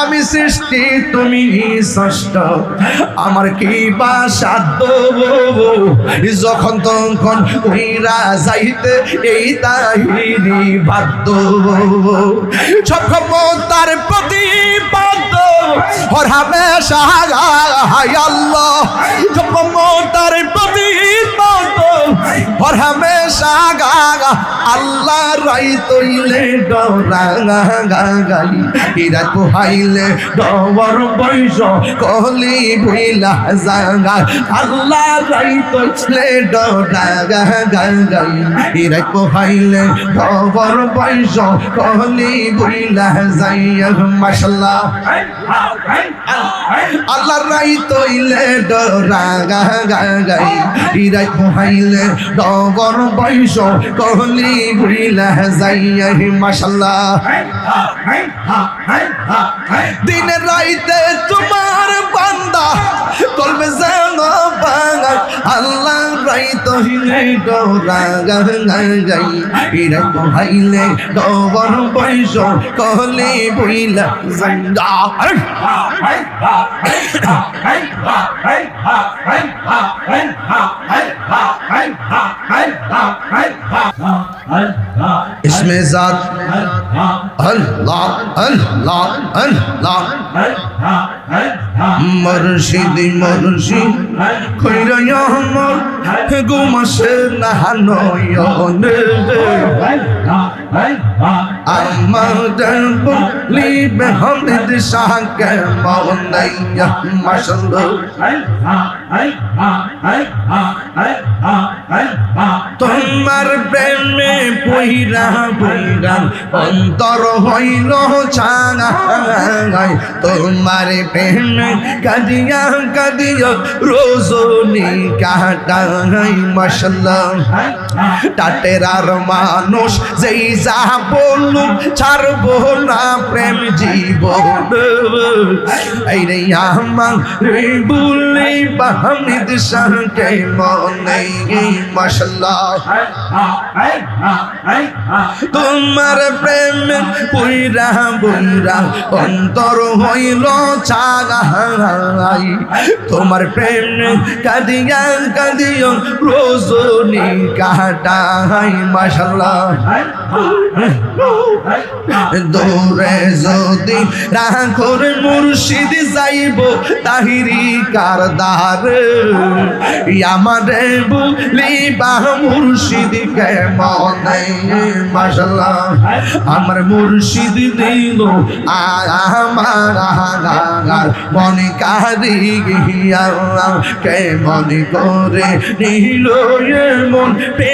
আমি সৃষ্টি, তুমি ষষ্ঠ। আমার কি বা সাধ্য যখন তখন উইরা যাইতে, এই তাহিরি বাধ্য সব ক্ষমতার প্রতিপাদ্য। হর হামেশা আল্লাহ। সব প্রতিপাদ্য। হর হামেশা আল্লাহ রাই তৈলে ইরা ডবর বৈশ, কলি ভুইলা আল্লাহ রাই তৈলে ইরা ডবর বৈশ, কলি ভুইলা মাশাল্লাহ আল্লাহ রাই তৈলে ইরা ডবর বৈশ কলি ভুইলা যাইয়া মাশাল্লাহ দিনে রাইতে তোমার বান্দা করবে যেন বাঙা আল্লাহ রাইত হিলে ডোরা গাই ইরে হাইলে ডবর বৈশ কহলে বইলা জাঙ্গা इसमें जात अल्लाह अल्लाह अल्लाह মুর্শিদ মুর্শিদ কইরা আমার গুমাসে না নয়নে আমার বলিবে হমিদ শাহকে মৌলাইয়া মাশাল্লাহ তোমার প্রেমে পইরা পইরা অন্তর হইল ছানা। তোমার প্রেমে কাদিয়া কাদিয়া রোজনি কাটাই মাশাল্লাহ। টাটেরার মানুষ যেই যা বলুক, ছাড়বো না প্রেম জীবন। এই রে আমার বাহমিদ মনে মাশাল্লাহ। তোমার প্রেম পুইরা বুইরা অন্তর হইল চাগাই তোমার প্রেম কাদিয়া কাদিয়া রোজনি দৌড়ে যদি রাখর মুর্শিদ যাইব, তাহিরি কারদার। আমারে মুর্শিদ কে মনে আমার মুর্শিদ দিল আমার মনে গিয়া কে মনে করে নিল মন প্রেমে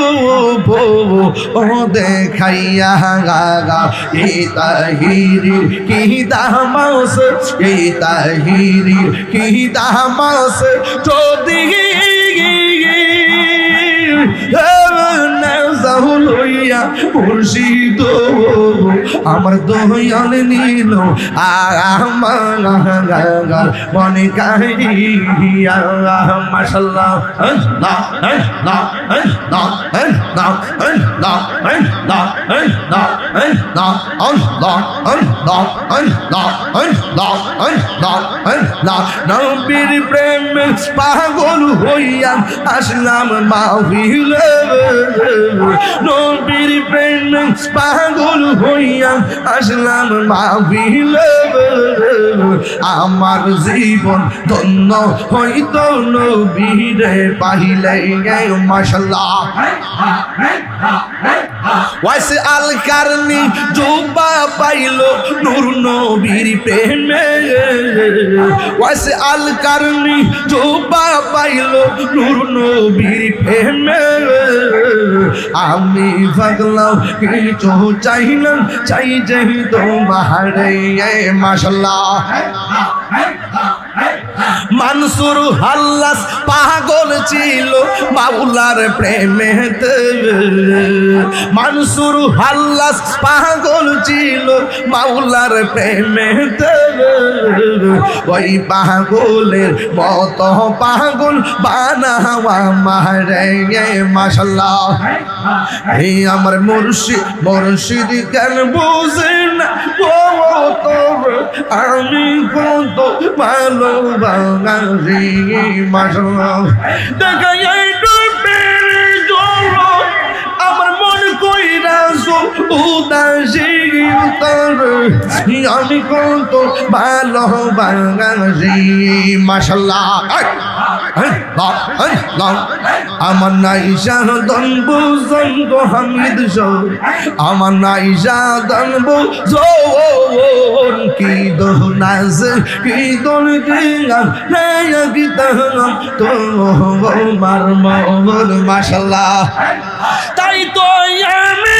রূপ ও দেখাইয়া গাগা এই তাহিরি কি দামাস এই তাহিরি কি দামাস যদি আমার দয়াল নীল মনে কাহিয়া প্রেম পাগল হইয়া আসলাম মাহফিলে নবীর প্রেম পাগল হইয়া আসলাম মাহফিলে আমার জীবন ধন্য হইতো নবীরে পাহিলে মাশাল্লাহ ওয়াইসে আল কারনি জুবা পাইলো নূর নবীর প্রেমে। ওয়াইসে আল কারনি জুবা পাইলো নূর নবীর প্রেমে। আমি পাগলাও কিছু চাই না, চাই যে তোমার মাসাল্লাহ মানসুর হাল্লাস পাগল ছিল মাওলার প্রেমেতে। মানসুর হাল্লাস পাগল ছিল মাওলার প্রেমেতে। ওই পাগলের মত পাগল বানাওয়া মারে মাসাল্লাহ এই আমার মুর্শিদ মুর্শিদ কেন বুঝে না? তোর আমি কত ভালোবাসি মাসাল্লাহ দেখা আমি কত ভালো বাঙালি। মাসাল্লাহ আমার নাই শাহদন বুঝন গো হামিদ আমার নাই শাহদন বুঝন কি তাই তো আমি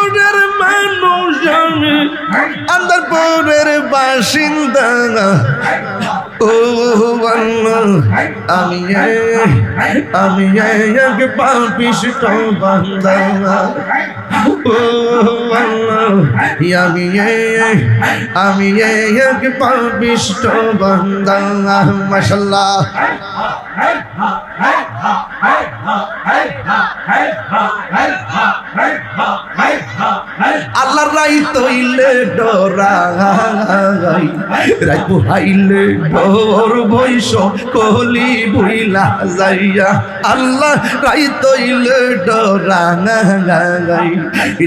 আন্দারপুরের মানুষ আমি আন্দারপুরের বাসিন্দা। ও আমি আমি এক পাপিষ্ট বান্দা ও আমি আমি এক পাপিষ্ট বান্দা মাশাল্লাহ আল্লাহর যাইয়া। আল্লাহ রাই তৈলে ডরাই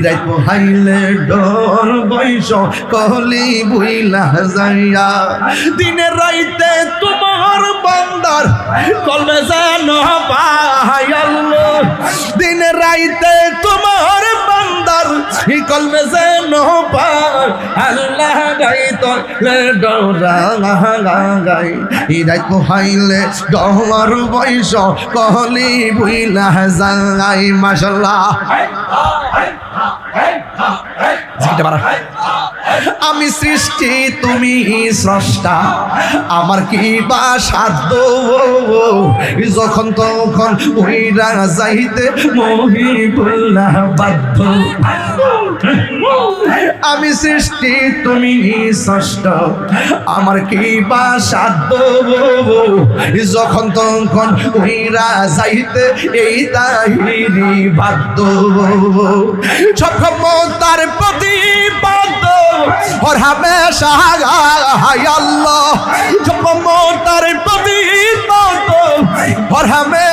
রাই পুহাইলে ডর বৈশ কলি বুইলা যাইয়া। দিনে রাইতে তোমার বান্দার কলমে যেন পাই দিনে রাইতে তোমার বান্দার ই কলমে পাই আল্লাহ গাই তো ডরা গাই ই রাইত হাইলে ডর বয়স কহলি বুইলা যাই মাশাল্লাহ। আমি সৃষ্টি, তুমি স্রষ্টা। আমার কি বা সাধ্য? যখন তখন উইরা যাইতে মহিবুল্লাহ বাধ্য। আমি সৃষ্টি, তুমি স্রষ্ট। আমার কি বা সাধ্য? যখন তখন উইরা যাইতে এই তাহিরি বাধ্য। সব প্রতিপাদ্য ওর হামেশা হাই আল্লাহ। সব ক্ষমতার প্রতিপাদ্য ওর হামেশা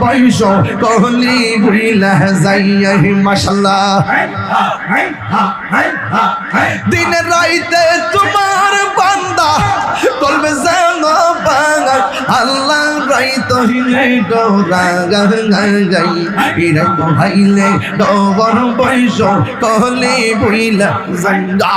বৈশ কহলি ভুইলা যাইয়া মাশাল্লাহ দিনে রাইতে তোমার বান্দা কলবে যেন বাঙা আল্লাহ রাইত হিলে ডরা গাই ইরা ভাইলে ডবর বৈশ কহলে বইলা জাঙ্গা